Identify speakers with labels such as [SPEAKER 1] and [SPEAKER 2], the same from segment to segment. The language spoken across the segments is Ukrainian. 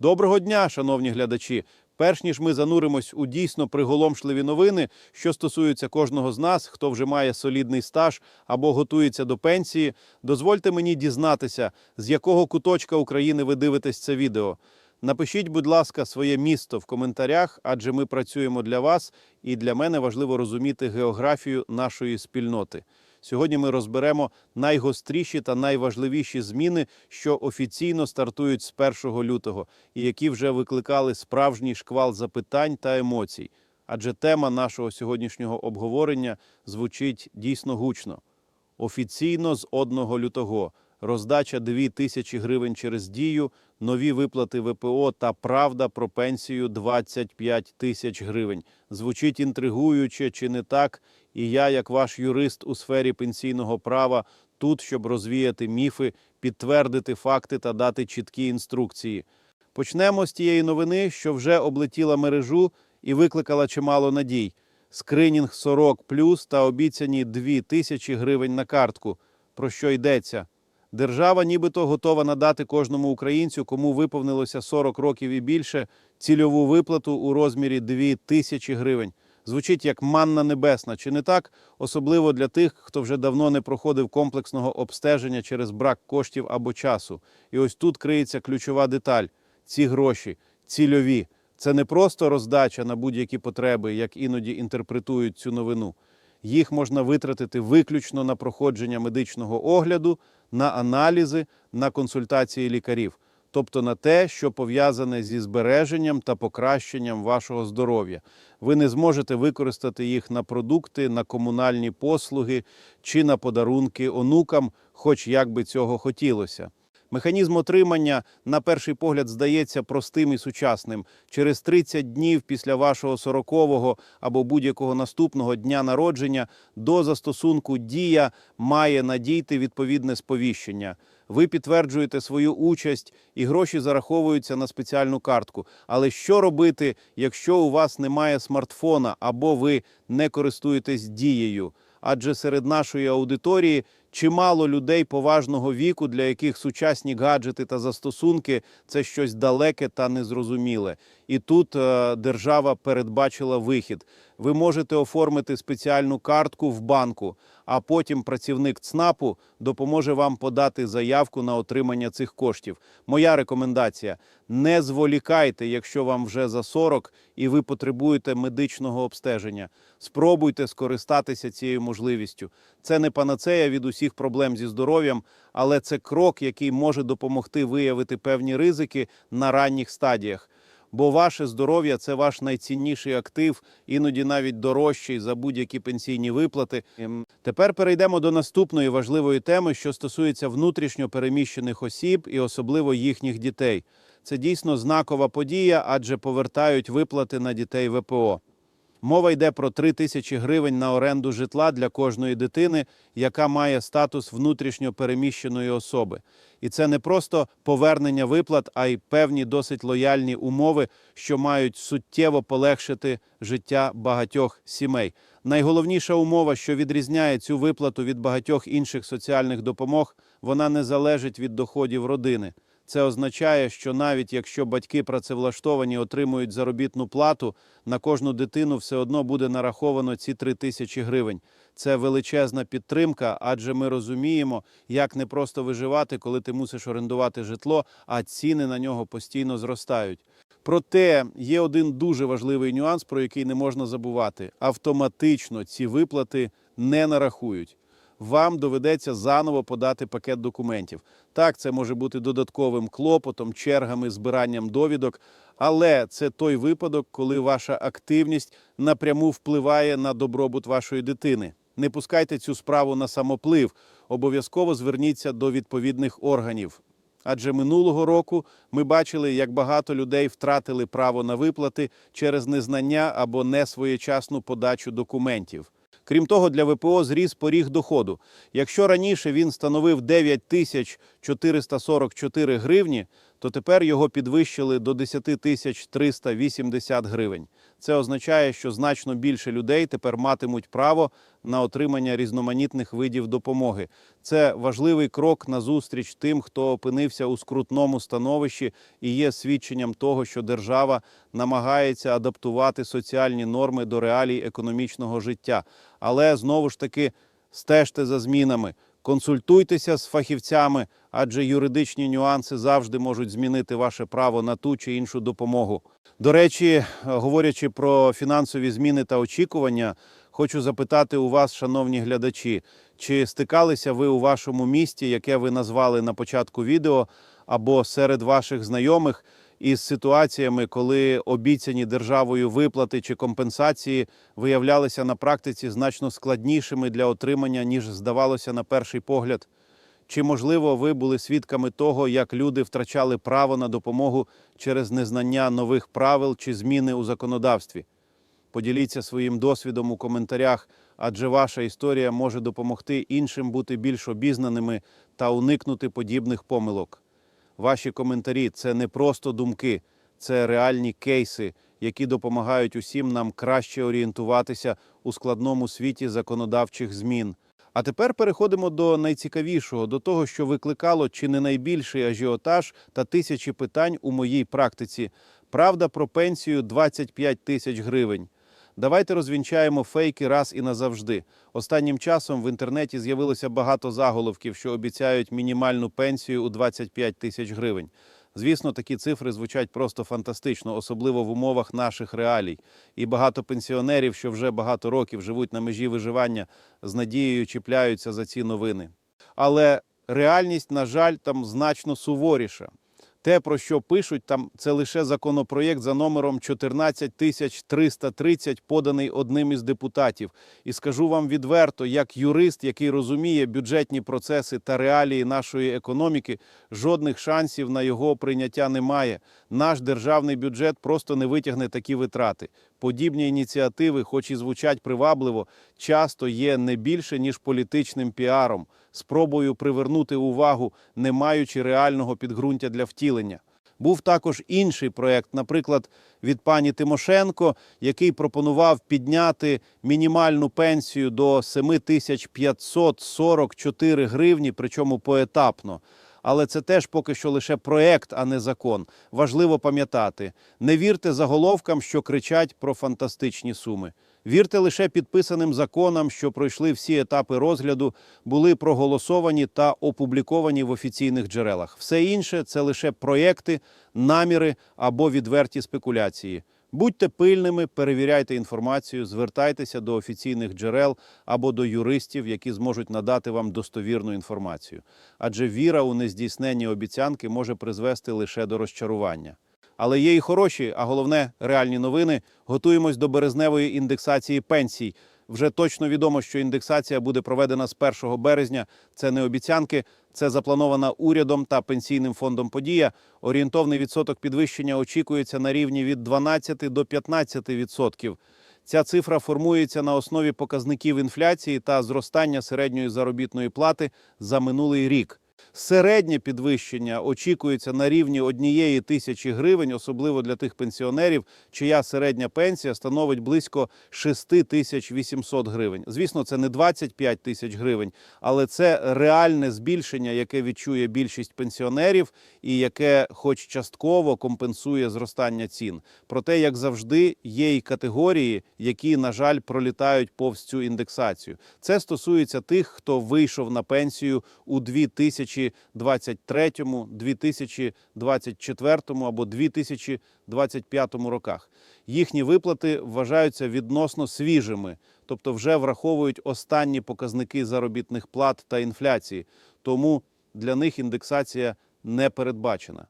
[SPEAKER 1] Доброго дня, шановні глядачі! Перш ніж ми зануримось у дійсно приголомшливі новини, що стосуються кожного з нас, хто вже має солідний стаж або готується до пенсії, дозвольте мені дізнатися, з якого куточка України ви дивитесь це відео. Напишіть, будь ласка, своє місто в коментарях, адже ми працюємо для вас, і для мене важливо розуміти географію нашої спільноти. Сьогодні ми розберемо найгостріші та найважливіші зміни, що офіційно стартують з 1 лютого, і які вже викликали справжній шквал запитань та емоцій. Адже тема нашого сьогоднішнього обговорення звучить дійсно гучно. Офіційно з 1 лютого роздача 2 тисячі гривень через дію, нові виплати ВПО та правда про пенсію 25 тисяч гривень. Звучить інтригуюче чи не так? І я, як ваш юрист у сфері пенсійного права, тут, щоб розвіяти міфи, підтвердити факти та дати чіткі інструкції. Почнемо з тієї новини, що вже облетіла мережу і викликала чимало надій. Скринінг 40 плюс та обіцяні 2 тисячі гривень на картку. Про що йдеться? Держава нібито готова надати кожному українцю, кому виповнилося 40 років і більше, цільову виплату у розмірі 2 тисячі гривень. Звучить як манна небесна, чи не так? Особливо для тих, хто вже давно не проходив комплексного обстеження через брак коштів або часу. І ось тут криється ключова деталь: ці гроші цільові. Це не просто роздача на будь-які потреби, як іноді інтерпретують цю новину. Їх можна витратити виключно на проходження медичного огляду, на аналізи, на консультації лікарів, тобто на те, що пов'язане зі збереженням та покращенням вашого здоров'я. Ви не зможете використати їх на продукти, на комунальні послуги чи на подарунки онукам, хоч як би цього хотілося. Механізм отримання, на перший погляд, здається простим і сучасним. Через 30 днів після вашого 40-го або будь-якого наступного дня народження до застосунку Дія має надійти відповідне сповіщення. Ви підтверджуєте свою участь, і гроші зараховуються на спеціальну картку. Але що робити, якщо у вас немає смартфона або ви не користуєтесь дією? Адже серед нашої аудиторії чимало людей поважного віку, для яких сучасні гаджети та застосунки це щось далеке та незрозуміле. І тут е, держава передбачила вихід. Ви можете оформити спеціальну картку в банку, а потім працівник ЦНАПу допоможе вам подати заявку на отримання цих коштів. Моя рекомендація: не зволікайте, якщо вам вже за 40 і ви потребуєте медичного обстеження. Спробуйте скористатися цією можливістю. Це не панацея від усіх проблем зі здоров'ям, але це крок, який може допомогти виявити певні ризики на ранніх стадіях. Бо ваше здоров'я це ваш найцінніший актив, іноді навіть дорожчий за будь-які пенсійні виплати. Ем, Тепер перейдемо до наступної важливої теми, що стосується внутрішньо переміщених осіб і особливо їхніх дітей. Це дійсно знакова подія, адже повертають виплати на дітей ВПО. Мова йде про 3 тисячі гривень на оренду житла для кожної дитини, яка має статус внутрішньо переміщеної особи. І це не просто повернення виплат, а й певні досить лояльні умови, що мають суттєво полегшити життя багатьох сімей. Найголовніша умова, що відрізняє цю виплату від багатьох інших соціальних допомог, вона не залежить від доходів родини. Це означає, що навіть якщо батьки працевлаштовані отримують заробітну плату, на кожну дитину все одно буде нараховано ці 3 тисячі гривень. Це величезна підтримка, адже ми розуміємо, як не просто виживати, коли ти мусиш орендувати житло, а ціни на нього постійно зростають. Проте є один дуже важливий нюанс, про який не можна забувати: автоматично ці виплати не нарахують вам доведеться заново подати пакет документів. Так, це може бути додатковим клопотом, чергами, збиранням довідок, але це той випадок, коли ваша активність напряму впливає на добробут вашої дитини. Не пускайте цю справу на самоплив. Обов'язково зверніться до відповідних органів. Адже минулого року ми бачили, як багато людей втратили право на виплати через незнання або несвоєчасну подачу документів. Крім того, для ВПО зріс поріг доходу. Якщо раніше він становив 9 тисяч 444 гривні, то тепер його підвищили до 10 тисяч 380 гривень. Це означає, що значно більше людей тепер матимуть право на отримання різноманітних видів допомоги. Це важливий крок назустріч тим, хто опинився у скрутному становищі і є свідченням того, що держава намагається адаптувати соціальні норми до реалій економічного життя. Але знову ж таки стежте за змінами, консультуйтеся з фахівцями, адже юридичні нюанси завжди можуть змінити ваше право на ту чи іншу допомогу. До речі, говорячи про фінансові зміни та очікування, хочу запитати у вас, шановні глядачі, чи стикалися ви у вашому місті, яке ви назвали на початку відео, або серед ваших знайомих із ситуаціями, коли обіцяні державою виплати чи компенсації виявлялися на практиці значно складнішими для отримання, ніж здавалося на перший погляд? Чи, можливо, ви були свідками того, як люди втрачали право на допомогу через незнання нових правил чи зміни у законодавстві? Поділіться своїм досвідом у коментарях, адже ваша історія може допомогти іншим бути більш обізнаними та уникнути подібних помилок. Ваші коментарі це не просто думки, це реальні кейси, які допомагають усім нам краще орієнтуватися у складному світі законодавчих змін. А тепер переходимо до найцікавішого, до того, що викликало чи не найбільший ажіотаж та тисячі питань у моїй практиці. Правда про пенсію 25 тисяч гривень. Давайте розвінчаємо фейки раз і назавжди. Останнім часом в інтернеті з'явилося багато заголовків, що обіцяють мінімальну пенсію у 25 тисяч гривень. Звісно, такі цифри звучать просто фантастично, особливо в умовах наших реалій. І багато пенсіонерів, що вже багато років живуть на межі виживання, з надією чіпляються за ці новини. Але реальність, на жаль, там значно суворіша. Те, про що пишуть, там це лише законопроєкт за номером 14330, поданий одним із депутатів. І скажу вам відверто, як юрист, який розуміє бюджетні процеси та реалії нашої економіки, жодних шансів на його прийняття немає. Наш державний бюджет просто не витягне такі витрати. Подібні ініціативи, хоч і звучать привабливо, часто є не більше ніж політичним піаром, спробою привернути увагу, не маючи реального підґрунтя для втілення. Був також інший проект, наприклад, від пані Тимошенко, який пропонував підняти мінімальну пенсію до 7544 гривні, причому поетапно. Але це теж поки що лише проект, а не закон. Важливо пам'ятати: не вірте заголовкам, що кричать про фантастичні суми. Вірте лише підписаним законам, що пройшли всі етапи розгляду, були проголосовані та опубліковані в офіційних джерелах. Все інше це лише проєкти, наміри або відверті спекуляції. Будьте пильними, перевіряйте інформацію, звертайтеся до офіційних джерел або до юристів, які зможуть надати вам достовірну інформацію. Адже віра у нездійсненні обіцянки може призвести лише до розчарування. Але є і хороші, а головне реальні новини. Готуємось до березневої індексації пенсій. Вже точно відомо, що індексація буде проведена з 1 березня. Це не обіцянки, це запланована урядом та пенсійним фондом подія. Орієнтовний відсоток підвищення очікується на рівні від 12 до 15 відсотків. Ця цифра формується на основі показників інфляції та зростання середньої заробітної плати за минулий рік. Середнє підвищення очікується на рівні однієї тисячі гривень, особливо для тих пенсіонерів, чия середня пенсія становить близько 6 тисяч 800 гривень. Звісно, це не 25 тисяч гривень, але це реальне збільшення, яке відчує більшість пенсіонерів і яке, хоч частково, компенсує зростання цін. Проте, як завжди, є й категорії, які, на жаль, пролітають повз цю індексацію. Це стосується тих, хто вийшов на пенсію у 2000 2023, 2024 або 2025 роках. Їхні виплати вважаються відносно свіжими, тобто вже враховують останні показники заробітних плат та інфляції. Тому для них індексація не передбачена.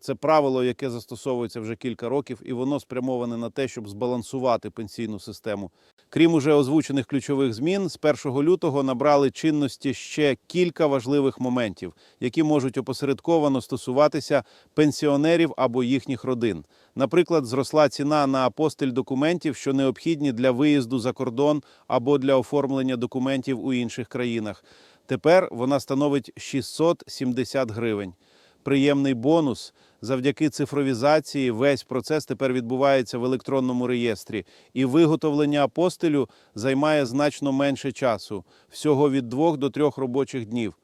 [SPEAKER 1] Це правило, яке застосовується вже кілька років, і воно спрямоване на те, щоб збалансувати пенсійну систему. Крім уже озвучених ключових змін, з 1 лютого набрали чинності ще кілька важливих моментів, які можуть опосередковано стосуватися пенсіонерів або їхніх родин. Наприклад, зросла ціна на апостиль документів, що необхідні для виїзду за кордон або для оформлення документів у інших країнах. Тепер вона становить 670 гривень. Приємний бонус. Завдяки цифровізації весь процес тепер відбувається в електронному реєстрі, і виготовлення апостилю займає значно менше часу всього від двох до трьох робочих днів.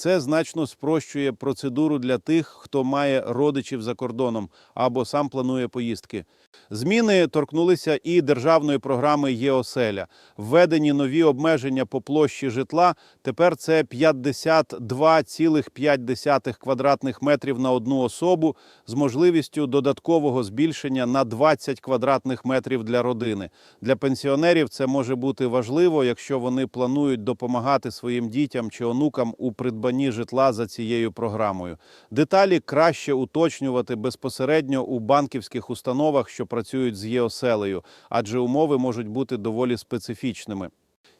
[SPEAKER 1] Це значно спрощує процедуру для тих, хто має родичів за кордоном або сам планує поїздки. Зміни торкнулися і державної програми ЄОСЕЛЯ. Введені нові обмеження по площі житла. Тепер це 52,5 квадратних метрів на одну особу з можливістю додаткового збільшення на 20 квадратних метрів для родини. Для пенсіонерів це може бути важливо, якщо вони планують допомагати своїм дітям чи онукам у придбанні житла за цією програмою. Деталі краще уточнювати безпосередньо у банківських установах, що працюють з ЄОСЕЛею, адже умови можуть бути доволі специфічними.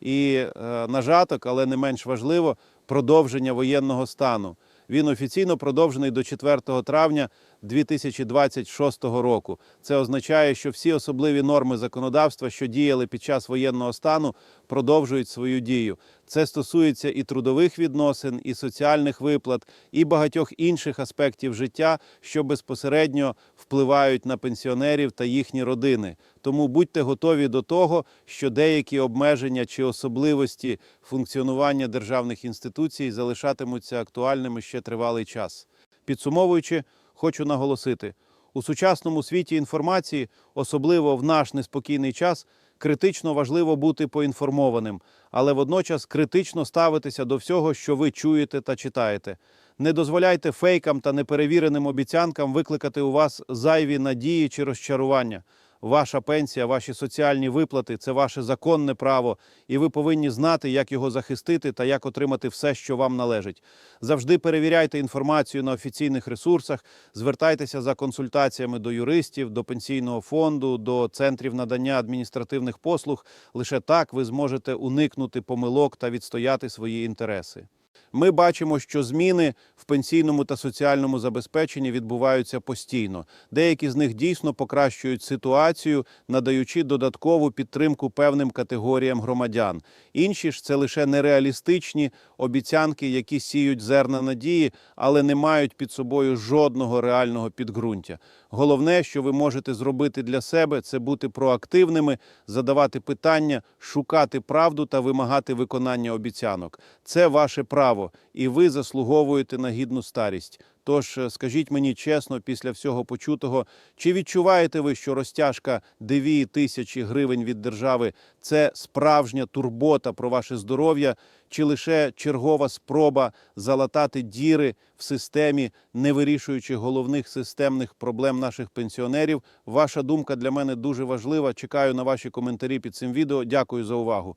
[SPEAKER 1] І е, нажаток, але не менш важливо, продовження воєнного стану. Він офіційно продовжений до 4 травня 2026 року. Це означає, що всі особливі норми законодавства, що діяли під час воєнного стану, продовжують свою дію. Це стосується і трудових відносин, і соціальних виплат, і багатьох інших аспектів життя, що безпосередньо впливають на пенсіонерів та їхні родини. Тому будьте готові до того, що деякі обмеження чи особливості функціонування державних інституцій залишатимуться актуальними ще тривалий час. Підсумовуючи, хочу наголосити: у сучасному світі інформації, особливо в наш неспокійний час, критично важливо бути поінформованим, але водночас критично ставитися до всього, що ви чуєте та читаєте. Не дозволяйте фейкам та неперевіреним обіцянкам викликати у вас зайві надії чи розчарування. Ваша пенсія, ваші соціальні виплати це ваше законне право, і ви повинні знати, як його захистити та як отримати все, що вам належить. Завжди перевіряйте інформацію на офіційних ресурсах, звертайтеся за консультаціями до юристів, до пенсійного фонду, до центрів надання адміністративних послуг. Лише так ви зможете уникнути помилок та відстояти свої інтереси. Ми бачимо, що зміни в пенсійному та соціальному забезпеченні відбуваються постійно. Деякі з них дійсно покращують ситуацію, надаючи додаткову підтримку певним категоріям громадян. Інші ж це лише нереалістичні обіцянки, які сіють зерна надії, але не мають під собою жодного реального підґрунтя. Головне, що ви можете зробити для себе, це бути проактивними, задавати питання, шукати правду та вимагати виконання обіцянок. Це ваше право, і ви заслуговуєте на гідну старість. Тож е, скажіть мені чесно, після всього почутого, чи відчуваєте ви, що розтяжка 9 тисячі гривень від держави це справжня турбота про ваше здоров'я, чи лише чергова спроба залатати діри в системі, не вирішуючи головних системних проблем наших пенсіонерів? Ваша думка для мене дуже важлива. Чекаю на ваші коментарі під цим відео. Дякую за увагу.